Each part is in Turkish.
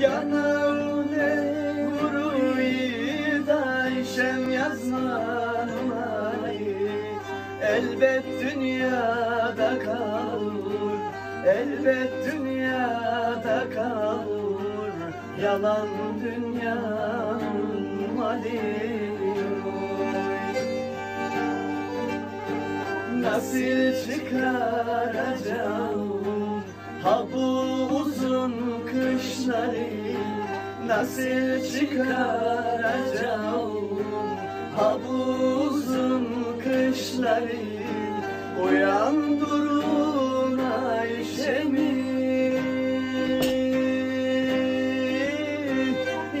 Yanağına vuruyu da Ayşem yazma numarayı Elbet dünyada kalır Elbet dünyada kalır. Yalan dünyanın mali Nasıl çıkaracağım? Ha kışları Nasıl çıkaracağım? Ha bu uzun kışları Uyan durun Ayşem'i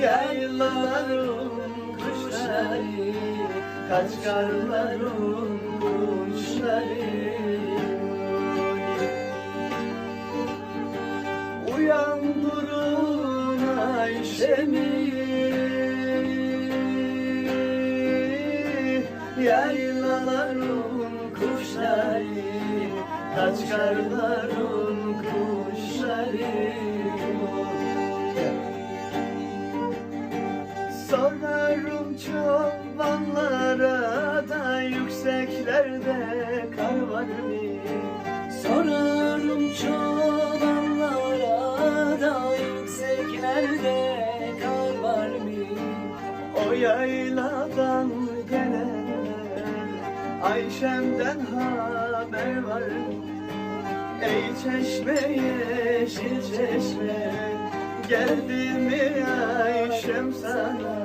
Yaylaların kuşları Kaçkarların kuşları Ayşem'i Yaylaların kuşları Kaçkarların kuşları Sorarım çobanlara da yükseklerde kar var mı? O yayladan gelenler Ayşem'den haber var? Ey çeşme yeşil çeşme. Geldi mi Ayşem sana